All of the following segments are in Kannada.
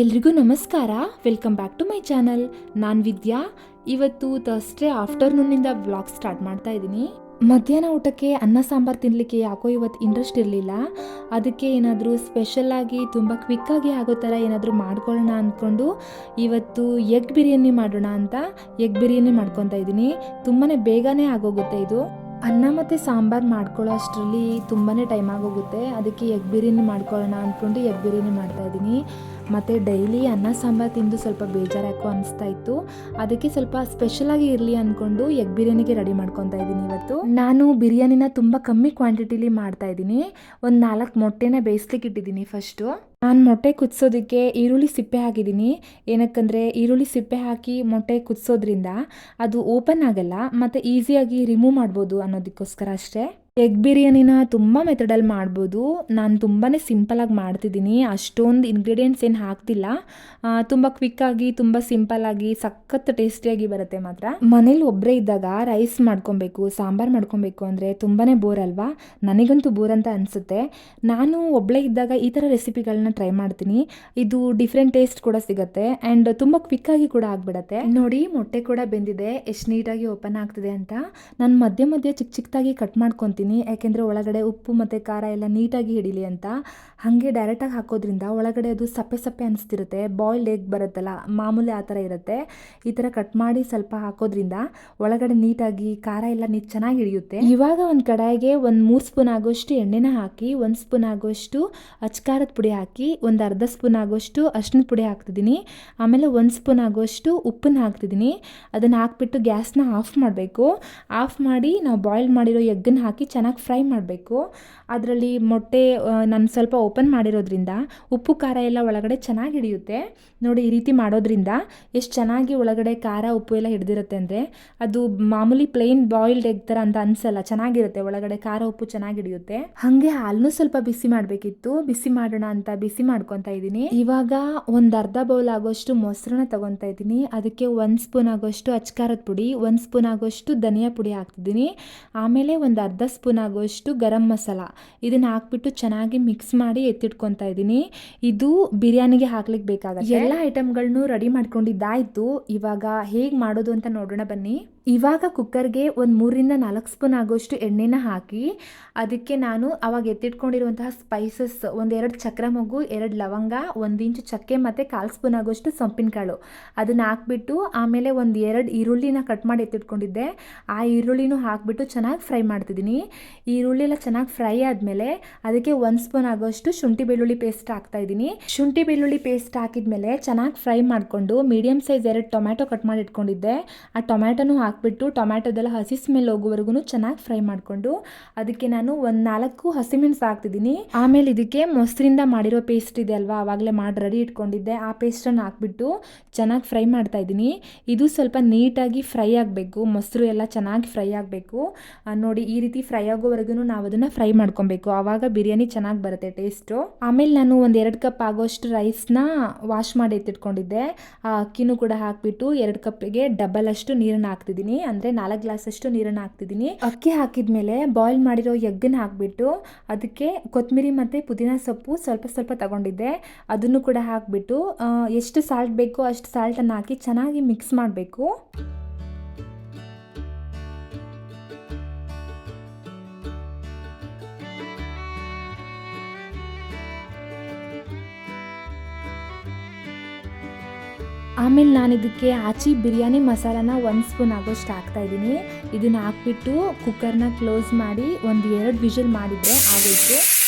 ಎಲ್ರಿಗೂ ನಮಸ್ಕಾರ. Welcome back to my channel ನಾನು ವಿದ್ಯಾ. ಇವತ್ತು ಥರ್ಸ್ಡೇ ಆಫ್ಟರ್ನೂನಿಂದ ವ್ಲಾಗ್ ಸ್ಟಾರ್ಟ್ ಮಾಡ್ತಾ ಇದ್ದೀನಿ. ಮಧ್ಯಾಹ್ನ ಊಟಕ್ಕೆ ಅನ್ನ ಸಾಂಬಾರು ತಿನ್ನಲಿಕ್ಕೆ ಯಾಕೋ ಇವತ್ತು ಇಂಟ್ರೆಸ್ಟ್ ಇರಲಿಲ್ಲ. ಅದಕ್ಕೆ ಏನಾದರೂ ಸ್ಪೆಷಲ್ಲಾಗಿ ತುಂಬ ಕ್ವಿಕ್ಕಾಗಿ ಆಗೋ ಥರ ಏನಾದರೂ ಮಾಡ್ಕೊಳ್ಳೋಣ ಅಂದ್ಕೊಂಡು ಇವತ್ತು ಎಗ್ ಬಿರಿಯಾನಿ ಮಾಡೋಣ ಅಂತ ಎಗ್ ಬಿರಿಯಾನಿ ಮಾಡ್ಕೊತಾ ಇದ್ದೀನಿ. ತುಂಬಾ ಬೇಗನೆ ಆಗೋಗುತ್ತೆ ಇದು. ಅನ್ನ ಮತ್ತು ಸಾಂಬಾರು ಮಾಡ್ಕೊಳ್ಳೋ ಅಷ್ಟರಲ್ಲಿ ತುಂಬಾ ಟೈಮ್ ಆಗೋಗುತ್ತೆ. ಅದಕ್ಕೆ ಎಗ್ ಬಿರಿಯಾನಿ ಮಾಡ್ಕೊಳ್ಳೋಣ ಅಂದ್ಕೊಂಡು ಎಗ್ ಬಿರಿಯಾನಿ ಮಾಡ್ತಾ ಇದ್ದೀನಿ. ಮತ್ತು ಡೈಲಿ ಅನ್ನ ಸಾಂಬಾರು ತಿಂದು ಸ್ವಲ್ಪ ಬೇಜಾರು ಯಾಕೋ ಅನಿಸ್ತಾ ಇತ್ತು ಅದಕ್ಕೆ ಸ್ವಲ್ಪ ಸ್ಪೆಷಲಾಗಿ ಇರಲಿ ಅಂದ್ಕೊಂಡು ಎಗ್ ಬಿರಿಯಾನಿಗೆ ರೆಡಿ ಮಾಡ್ಕೊತಾ ಇದ್ದೀನಿ ಇವತ್ತು. ನಾನು ಬಿರಿಯಾನಿನ ತುಂಬ ಕಮ್ಮಿ ಕ್ವಾಂಟಿಟಿಲಿ ಮಾಡ್ತಾ ಇದ್ದೀನಿ. ಒಂದು ನಾಲ್ಕು ಮೊಟ್ಟೆನ ಬೇಯಿಸ್ಲಿಕ್ಕೆ ಇಟ್ಟಿದ್ದೀನಿ ಫಸ್ಟು ನಾನು ಮೊಟ್ಟೆ ಕುದಿಸೋದಕ್ಕೆ ಈರುಳ್ಳಿ ಸಿಪ್ಪೆ ಹಾಕಿದ್ದೀನಿ. ಏನಕ್ಕಂದರೆ ಈರುಳ್ಳಿ ಸಿಪ್ಪೆ ಹಾಕಿ ಮೊಟ್ಟೆ ಕುದಿಸೋದ್ರಿಂದ ಅದು ಓಪನ್ ಆಗಲ್ಲ, ಮತ್ತು ಈಸಿಯಾಗಿ ರಿಮೂವ್ ಮಾಡ್ಬೋದು ಅನ್ನೋದಕ್ಕೋಸ್ಕರ ಅಷ್ಟೇ. ಎಗ್ ಬಿರಿಯಾನಿನ ತುಂಬ ಮೆಥಡಲ್ಲಿ ಮಾಡ್ಬೋದು. ನಾನು ತುಂಬಾ ಸಿಂಪಲಾಗಿ ಮಾಡ್ತಿದ್ದೀನಿ. ಅಷ್ಟೊಂದು ಇಂಗ್ರೀಡಿಯೆಂಟ್ಸ್ ಏನು ಹಾಕ್ತಿಲ್ಲ. ತುಂಬ ಕ್ವಿಕ್ಕಾಗಿ ತುಂಬ ಸಿಂಪಲಾಗಿ ಸಖತ್ ಟೇಸ್ಟಿಯಾಗಿ ಬರುತ್ತೆ ಮಾತ್ರ. ಮನೇಲಿ ಒಬ್ಬರೇ ಇದ್ದಾಗ ರೈಸ್ ಮಾಡ್ಕೊಬೇಕು, ಸಾಂಬಾರು ಮಾಡ್ಕೊಬೇಕು ಅಂದರೆ ತುಂಬಾ ಬೋರ್ ಅಲ್ವಾ? ನನಗಂತೂ ಬೋರ್ ಅಂತ ಅನಿಸುತ್ತೆ. ನಾನು ಒಬ್ಬಳೇ ಇದ್ದಾಗ ಈ ಥರ ರೆಸಿಪಿಗಳನ್ನ ಟ್ರೈ ಮಾಡ್ತೀನಿ. ಇದು ಡಿಫ್ರೆಂಟ್ ಟೇಸ್ಟ್ ಕೂಡ ಸಿಗುತ್ತೆ ಆ್ಯಂಡ್ ತುಂಬ ಕ್ವಿಕ್ಕಾಗಿ ಕೂಡ ಆಗಿಬಿಡತ್ತೆ. ನೋಡಿ, ಮೊಟ್ಟೆ ಕೂಡ ಬೆಂದಿದೆ. ಎಷ್ಟು ನೀಟಾಗಿ ಓಪನ್ ಆಗ್ತಿದೆ ಅಂತ. ನಾನು ಮಧ್ಯೆ ಮಧ್ಯೆ ಚಿಕ್ಕ ಚಿಕ್ಕದಾಗಿ ಕಟ್ ಮಾಡ್ಕೊತೀನಿ. ಯಾಕೆಂದರೆ ಒಳಗಡೆ ಉಪ್ಪು ಮತ್ತು ಖಾರ ಎಲ್ಲ ನೀಟಾಗಿ ಹಿಡೀಲಿ ಅಂತ. ಹಾಗೆ ಡೈರೆಕ್ಟಾಗಿ ಹಾಕೋದ್ರಿಂದ ಒಳಗಡೆ ಅದು ಸಪ್ಪೆ ಸಪ್ಪೆ ಅನಿಸ್ತಿರುತ್ತೆ. ಬಾಯ್ಲ್ಡ್ ಎಗ್ ಬರುತ್ತಲ್ಲ, ಮಾಮೂಲಿ ಆ ಥರ ಇರುತ್ತೆ. ಈ ಥರ ಕಟ್ ಮಾಡಿ ಸ್ವಲ್ಪ ಹಾಕೋದ್ರಿಂದ ಒಳಗಡೆ ನೀಟಾಗಿ ಖಾರ ಎಲ್ಲ ನೀಟ್ ಚೆನ್ನಾಗಿ ಹಿಡಿಯುತ್ತೆ. ಇವಾಗ ಒಂದು ಕಡಾಯಿಗೆ ಒಂದು ಮೂರು ಸ್ಪೂನ್ ಆಗೋಷ್ಟು ಎಣ್ಣೆನ ಹಾಕಿ, ಒಂದು ಸ್ಪೂನ್ ಆಗೋಷ್ಟು ಅಚ್ಕಾರದ ಪುಡಿ ಹಾಕಿ, ಒಂದು ಅರ್ಧ ಸ್ಪೂನ್ ಆಗೋಷ್ಟು ಅರ್ಶಿನ ಪುಡಿ ಹಾಕ್ತಿದ್ದೀನಿ. ಆಮೇಲೆ ಒಂದು ಸ್ಪೂನ್ ಆಗೋಷ್ಟು ಉಪ್ಪನ್ನು ಹಾಕ್ತಿದ್ದೀನಿ. ಅದನ್ನು ಹಾಕ್ಬಿಟ್ಟು ಗ್ಯಾಸ್ನ ಆಫ್ ಮಾಡಬೇಕು. ಆಫ್ ಮಾಡಿ ನಾವು ಬಾಯ್ಲ್ ಮಾಡಿರೋ ಎಗ್ಗನ್ನು ಹಾಕಿ ಚೆನ್ನಾಗಿ ಫ್ರೈ ಮಾಡಬೇಕು. ಅದರಲ್ಲಿ ಮೊಟ್ಟೆ ನಾನು ಸ್ವಲ್ಪ ಓಪನ್ ಮಾಡಿರೋದ್ರಿಂದ ಉಪ್ಪು, ಖಾರ ಎಲ್ಲ ಒಳಗಡೆ ಚೆನ್ನಾಗಿ ಹಿಡಿಯುತ್ತೆ. ನೋಡಿ, ಈ ರೀತಿ ಮಾಡೋದ್ರಿಂದ ಎಷ್ಟು ಚೆನ್ನಾಗಿ ಒಳಗಡೆ ಖಾರ, ಉಪ್ಪು ಎಲ್ಲ ಹಿಡಿದಿರುತ್ತೆ ಅಂದರೆ ಅದು ಮಾಮೂಲಿ ಪ್ಲೇನ್ ಬಾಯ್ಲ್ಡ್ ಎಗ್ ಥರ ಅಂತ ಅನಿಸಲ್ಲ, ಚೆನ್ನಾಗಿರುತ್ತೆ. ಒಳಗಡೆ ಖಾರ, ಉಪ್ಪು ಚೆನ್ನಾಗಿ ಹಿಡಿಯುತ್ತೆ. ಹಾಗೆ ಹಾಲನ್ನು ಸ್ವಲ್ಪ ಬಿಸಿ ಮಾಡಬೇಕಿತ್ತು. ಬಿಸಿ ಮಾಡೋಣ ಅಂತ ಬಿಸಿ ಮಾಡ್ಕೊತಾ ಇದ್ದೀನಿ. ಇವಾಗ ಒಂದು ಅರ್ಧ ಬೌಲ್ ಆಗೋಷ್ಟು ಮೊಸರನ್ನ ತಗೊತಾ ಇದ್ದೀನಿ. ಅದಕ್ಕೆ ಒಂದು ಸ್ಪೂನ್ ಆಗೋಷ್ಟು ಅಚ್ಕಾರದ ಪುಡಿ, ಒಂದು ಸ್ಪೂನ್ ಆಗೋಷ್ಟು ಧನಿಯಾ ಪುಡಿ ಹಾಕ್ತಿದ್ದೀನಿ. ಆಮೇಲೆ ಒಂದು ಅರ್ಧ ಸ್ಪೂನ್ ಆಗೋಷ್ಟು ಗರಂ ಮಸಾಲ ಇದನ್ನ ಹಾಕ್ಬಿಟ್ಟು ಚೆನ್ನಾಗಿ ಮಿಕ್ಸ್ ಮಾಡಿ ಎತ್ತಿಟ್ಕೊತಾ ಇದ್ದೀನಿ. ಇದು ಬಿರಿಯಾನಿಗೆ ಹಾಕ್ಲಿಕ್ಕೆ ಬೇಕಾಗುತ್ತೆ. ಎಲ್ಲ ಐಟಮ್ಗಳನ್ನೂ ರೆಡಿ ಮಾಡ್ಕೊಂಡಿದ್ದಾಯ್ತು. ಇವಾಗ ಹೇಗೆ ಮಾಡೋದು ಅಂತ ನೋಡೋಣ ಬನ್ನಿ. ಇವಾಗ ಕುಕ್ಕರ್ಗೆ ಒಂದು ಮೂರಿಂದ ನಾಲ್ಕು ಸ್ಪೂನ್ ಆಗೋಷ್ಟು ಎಣ್ಣೆನ ಹಾಕಿ ಅದಕ್ಕೆ ನಾನು ಅವಾಗ ಎತ್ತಿಟ್ಕೊಂಡಿರುವಂತಹ ಸ್ಪೈಸಸ್ ಒಂದೆರಡು ಚಕ್ರ ಮಗು, ಎರಡು ಲವಂಗ, ಒಂದು ಇಂಚು ಚಕ್ಕೆ ಮತ್ತು ಕಾಲು ಸ್ಪೂನ್ ಆಗೋಷ್ಟು ಸೊಪ್ಪಿನ ಕಾಳು ಅದನ್ನು ಹಾಕ್ಬಿಟ್ಟು ಆಮೇಲೆ ಒಂದು ಎರಡು ಈರುಳ್ಳಿನ ಕಟ್ ಮಾಡಿ ಎತ್ತಿಟ್ಕೊಂಡಿದ್ದೆ. ಆ ಈರುಳ್ಳಿನೂ ಹಾಕ್ಬಿಟ್ಟು ಚೆನ್ನಾಗಿ ಫ್ರೈ ಮಾಡ್ತಿದ್ದೀನಿ. ಈರುಳ್ಳಿ ಎಲ್ಲ ಚೆನ್ನಾಗಿ ಫ್ರೈ ಆದಮೇಲೆ ಅದಕ್ಕೆ ಒಂದು ಸ್ಪೂನ್ ಆಗೋಷ್ಟು ಶುಂಠಿ ಬೆಳ್ಳುಳ್ಳಿ ಪೇಸ್ಟ್ ಹಾಕ್ತಾಯಿದ್ದೀನಿ ಶುಂಠಿ ಬೆಳ್ಳುಳ್ಳಿ ಪೇಸ್ಟ್ ಹಾಕಿದ್ಮೇಲೆ ಚೆನ್ನಾಗಿ ಫ್ರೈ ಮಾಡಿಕೊಂಡು ಮೀಡಿಯಮ್ ಸೈಜ್ ಎರಡು ಟೊಮ್ಯಾಟೊ ಕಟ್ ಮಾಡಿ ಇಟ್ಕೊಂಡಿದ್ದೆ. ಆ ಟೊಮ್ಯಾಟೊನೂ ಹಾಕ್ಬಿಟ್ಟು ಟೊಮ್ಯಾಟೊದೆಲ್ಲ ಹಸಿ ಸ್ಮೆಲ್ ಹೋಗೋವರೆಗೂ ಚೆನ್ನಾಗಿ ಫ್ರೈ ಮಾಡಿಕೊಂಡು ಅದಕ್ಕೆ ನಾನು ಒಂದು ನಾಲ್ಕು ಹಸಿಮೆಣಸು ಹಾಕ್ತಿದ್ದೀನಿ ಆಮೇಲೆ ಇದಕ್ಕೆ ಮೊಸರಿಂದ ಮಾಡಿರೋ ಪೇಸ್ಟ್ ಇದೆ ಅಲ್ವಾ ಆವಾಗಲೇ ಮಾಡಿ ರೆಡಿ ಇಟ್ಕೊಂಡಿದ್ದೆ. ಆ ಪೇಸ್ಟನ್ನು ಹಾಕ್ಬಿಟ್ಟು ಚೆನ್ನಾಗಿ ಫ್ರೈ ಮಾಡ್ತಾ ಇದ್ದೀನಿ. ಇದು ಸ್ವಲ್ಪ ನೀಟಾಗಿ ಫ್ರೈ ಆಗಬೇಕು, ಮೊಸರು ಎಲ್ಲ ಚೆನ್ನಾಗಿ ಫ್ರೈ ಆಗಬೇಕು. ನೋಡಿ ಈ ರೀತಿ ಫ್ರೈ ಆಗೋವರೆಗೂ ನಾವು ಅದನ್ನು ಫ್ರೈ ಮಾಡ್ಕೊಬೇಕು. ಆವಾಗ ಬಿರಿಯಾನಿ ಚೆನ್ನಾಗಿ ಬರುತ್ತೆ ಟೇಸ್ಟು ಆಮೇಲೆ ನಾನು ಒಂದು ಎರಡು ಕಪ್ ಆಗೋಷ್ಟು ರೈಸ್ನ ವಾಶ್ ಮಾಡಿ ಎತ್ತಿಟ್ಕೊಂಡಿದ್ದೆ. ಆ ಅಕ್ಕಿನೂ ಕೂಡ ಹಾಕಿಬಿಟ್ಟು ಎರಡು ಕಪ್ಪಿಗೆ ಡಬಲ್ ಅಷ್ಟು ನೀರನ್ನು ಹಾಕ್ತಿದ್ದೀನಿ ಅಂದರೆ ನಾಲ್ಕು ಗ್ಲಾಸಷ್ಟು ನೀರನ್ನು ಹಾಕ್ತಿದ್ದೀನಿ. ಅಕ್ಕಿ ಹಾಕಿದ್ಮೇಲೆ ಬಾಯ್ಲ್ ಮಾಡಿರೋ ಎಗ್ಗನ್ನು ಹಾಕ್ಬಿಟ್ಟು ಅದಕ್ಕೆ ಕೊತ್ತಂಬರಿ ಮತ್ತು ಪುದೀನ ಸೊಪ್ಪು ಸ್ವಲ್ಪ ಸ್ವಲ್ಪ ತಗೊಂಡಿದ್ದೆ. ಅದನ್ನು ಕೂಡ ಹಾಕಿಬಿಟ್ಟು ಎಷ್ಟು ಸಾಲ್ಟ್ ಬೇಕೋ ಅಷ್ಟು ಸಾಲ್ಟನ್ನು ಹಾಕಿ ಚೆನ್ನಾಗಿ ಮಿಕ್ಸ್ ಮಾಡಬೇಕು. ಆಮೇಲೆ ನಾನು ಇದಕ್ಕೆ ಆಚಿ ಬಿರಿಯಾನಿ ಮಸಾಲಾನ ಒಂದು ಸ್ಪೂನ್ ಆಗೋಷ್ಟು ಹಾಕ್ತಾ ಇದ್ದೀನಿ. ಇದನ್ನು ಹಾಕ್ಬಿಟ್ಟು ಕುಕ್ಕರ್ನ ಕ್ಲೋಸ್ ಮಾಡಿ ಒಂದು ಎರಡು ವಿಷಲ್ ಮಾಡಿದರೆ ಆಗೋಯ್ತು.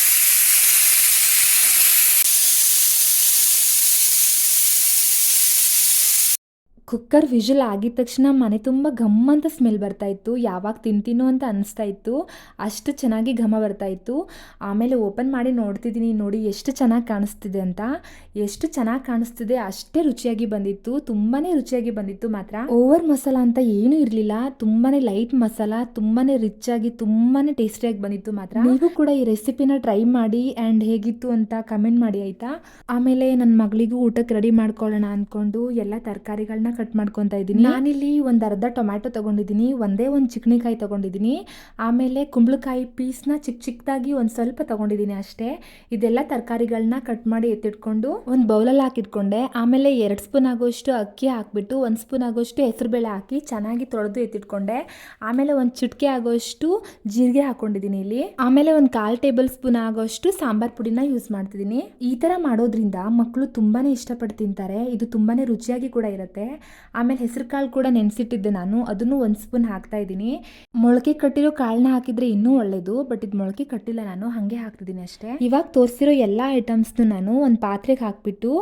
ಕುಕ್ಕರ್ ವಿಜಲ್ ಆಗಿದ ತಕ್ಷಣ ಮನೆ ತುಂಬ ಘಮ್ ಅಂತ ಸ್ಮೆಲ್ ಬರ್ತಾ ಇತ್ತು. ಯಾವಾಗ ತಿಂತೀನೋ ಅಂತ ಅನಿಸ್ತಾ ಇತ್ತು. ಅಷ್ಟು ಚೆನ್ನಾಗಿ ಘಮ ಬರ್ತಾ ಇತ್ತು. ಆಮೇಲೆ ಓಪನ್ ಮಾಡಿ ನೋಡ್ತಿದ್ದೀನಿ ನೋಡಿ ಎಷ್ಟು ಚೆನ್ನಾಗಿ ಕಾಣಿಸ್ತಿದೆ ಅಂತ. ಎಷ್ಟು ಚೆನ್ನಾಗಿ ಕಾಣಿಸ್ತಿದೆ ಅಷ್ಟೇ ರುಚಿಯಾಗಿ ಬಂದಿತ್ತು. ತುಂಬಾ ರುಚಿಯಾಗಿ ಬಂದಿತ್ತು ಮಾತ್ರ. ಓವರ್ ಮಸಾಲ ಅಂತ ಏನೂ ಇರಲಿಲ್ಲ. ತುಂಬಾ ಲೈಟ್ ಮಸಾಲ ತುಂಬಾ ರಿಚ್ ಆಗಿ ತುಂಬಾ ಟೇಸ್ಟಿಯಾಗಿ ಬಂದಿತ್ತು ಮಾತ್ರ. ನೀವು ಕೂಡ ಈ ರೆಸಿಪಿನ ಟ್ರೈ ಮಾಡಿ ಆ್ಯಂಡ್ ಹೇಗಿತ್ತು ಅಂತ ಕಮೆಂಟ್ ಮಾಡಿ ಆಯಿತಾ? ಆಮೇಲೆ ನನ್ನ ಮಗಳಿಗೂ ಊಟಕ್ಕೆ ರೆಡಿ ಮಾಡ್ಕೊಳ್ಳೋಣ ಅಂದ್ಕೊಂಡು ಎಲ್ಲ ತರಕಾರಿಗಳನ್ನ ಕಟ್ ಮಾಡ್ಕೊತಾ ಇದ್ದೀನಿ. ನಾನಿಲ್ಲಿ ಒಂದು ಅರ್ಧ ಟೊಮ್ಯಾಟೊ ತಗೊಂಡಿದ್ದೀನಿ, ಒಂದೇ ಒಂದು ಚಿಕಣಿಕಾಯಿ ತಗೊಂಡಿದ್ದೀನಿ. ಆಮೇಲೆ ಕುಂಬಳಕಾಯಿ ಪೀಸ್ನ ಚಿಕ್ಕ ಚಿಕ್ಕದಾಗಿ ಒಂದು ಸ್ವಲ್ಪ ತಗೊಂಡಿದ್ದೀನಿ ಅಷ್ಟೇ. ಇದೆಲ್ಲ ತರಕಾರಿಗಳನ್ನ ಕಟ್ ಮಾಡಿ ಎತ್ತಿಟ್ಕೊಂಡು ಒಂದು ಬೌಲಲ್ಲಿ ಹಾಕಿಟ್ಕೊಂಡೆ. ಆಮೇಲೆ ಎರಡು ಸ್ಪೂನ್ ಆಗೋಷ್ಟು ಅಕ್ಕಿ ಹಾಕ್ಬಿಟ್ಟು, ಒಂದು ಸ್ಪೂನ್ ಆಗೋಷ್ಟು ಹೆಸರುಬೇಳೆ ಹಾಕಿ ಚೆನ್ನಾಗಿ ತೊಳೆದು ಎತ್ತಿಟ್ಕೊಂಡೆ. ಆಮೇಲೆ ಒಂದು ಚಿಟಿಕೆ ಆಗೋಷ್ಟು ಜೀರಿಗೆ ಹಾಕೊಂಡಿದ್ದೀನಿ ಇಲ್ಲಿ. ಆಮೇಲೆ ಒಂದು ಕಾಲು ಟೇಬಲ್ ಸ್ಪೂನ್ ಆಗೋಷ್ಟು ಸಾಂಬಾರ್ ಪುಡಿನ ಯೂಸ್ ಮಾಡ್ತಿದ್ದೀನಿ. ಈ ಥರ ಮಾಡೋದ್ರಿಂದ ಮಕ್ಕಳು ತುಂಬಾನೇ ಇಷ್ಟಪಟ್ಟು ತಿಂತಾರೆ. ಇದು ತುಂಬಾನೇ ರುಚಿಯಾಗಿ ಕೂಡ ಇರುತ್ತೆ. ಆಮೇಲೆ ಹೆಸರು ಕಾಳು ಕೂಡ ನೆನೆಸಿಟ್ಟಿದ್ದೆ ನಾನು. ಅದನ್ನು ಒಂದು ಸ್ಪೂನ್ ಹಾಕ್ತಾ ಇದ್ದೀನಿ. ಮೊಳಕೆ ಕಟ್ಟಿರೋ ಕಾಳನ್ನ ಹಾಕಿದ್ರೆ ಇನ್ನೂ ಒಳ್ಳೆಯದು ಬಟ್ ಇದು ಮೊಳಕೆ ಕಟ್ಟಿಲ್ಲ ನಾನು, ಹಾಗೆ ಹಾಕ್ತಿದ್ದೀನಿ ಅಷ್ಟೇ. ಇವಾಗ ತೋರಿಸಿರೋ ಎಲ್ಲ ಐಟಮ್ಸ್ನು ನಾನು ಒಂದು ಪಾತ್ರೆಗೆ ಹಾಕಿಬಿಟ್ಟು,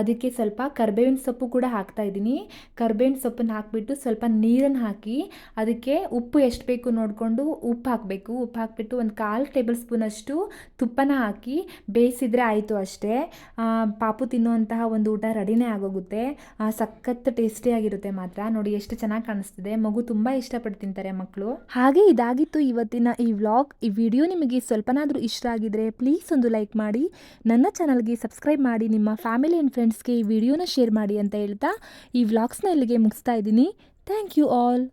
ಅದಕ್ಕೆ ಸ್ವಲ್ಪ ಕರ್ಬೇವಿನ ಸೊಪ್ಪು ಕೂಡ ಹಾಕ್ತಾ ಇದ್ದೀನಿ. ಕರ್ಬೇವಿನ ಸೊಪ್ಪನ್ನು ಹಾಕಿಬಿಟ್ಟು ಸ್ವಲ್ಪ ನೀರನ್ನು ಹಾಕಿ, ಅದಕ್ಕೆ ಉಪ್ಪು ಎಷ್ಟು ಬೇಕು ನೋಡಿಕೊಂಡು ಉಪ್ಪು ಹಾಕಬೇಕು. ಉಪ್ಪು ಹಾಕಿಬಿಟ್ಟು ಒಂದು ಕಾಲು ಟೇಬಲ್ ಸ್ಪೂನಷ್ಟು ತುಪ್ಪನ ಹಾಕಿ ಬೇಯಿಸಿದ್ರೆ ಆಯಿತು ಅಷ್ಟೇ. ಪಾಪು ತಿನ್ನುವಂತಹ ಒಂದು ಊಟ ರೆಡಿನೇ ಆಗೋಗುತ್ತೆ. ಸಖತ್ ಟೇಸ್ಟಿಯಾಗಿರುತ್ತೆ ಮಾತ್ರ. ನೋಡಿ ಎಷ್ಟು ಚೆನ್ನಾಗಿ ಕಾಣಿಸ್ತಿದೆ. ಮಗು ತುಂಬ ಇಷ್ಟಪಟ್ಟು ತಿಂತಾರೆ ಮಕ್ಕಳು ಹಾಗೆ ಇದಾಗಿತ್ತು ಇವತ್ತಿನ ಈ ವ್ಲಾಗ್. ಈ ವಿಡಿಯೋ ನಿಮಗೆ ಸ್ವಲ್ಪನಾದರೂ ಇಷ್ಟ ಆಗಿದ್ರೆ ಪ್ಲೀಸ್ ಒಂದು ಲೈಕ್ ಮಾಡಿ. ನನ್ನ ಚಾನಲ್ಗೆ ಸಬ್ಸ್ಕ್ರೈಬ್ ಮಾಡಿ. ನಿಮ್ಮ ಫ್ಯಾಮಿಲಿ ಆ್ಯಂಡ್ ಫ್ರೆಂಡ್ಸ್ಗೆ ಈ ವಿಡಿಯೋನ ಶೇರ್ ಮಾಡಿ ಅಂತ ಹೇಳ್ತಾ ಈ ವ್ಲಾಗ್ಸ್ನ ಇಲ್ಲಿಗೆ ಮುಗಿಸ್ತಾ ಇದ್ದೀನಿ. Thank you all.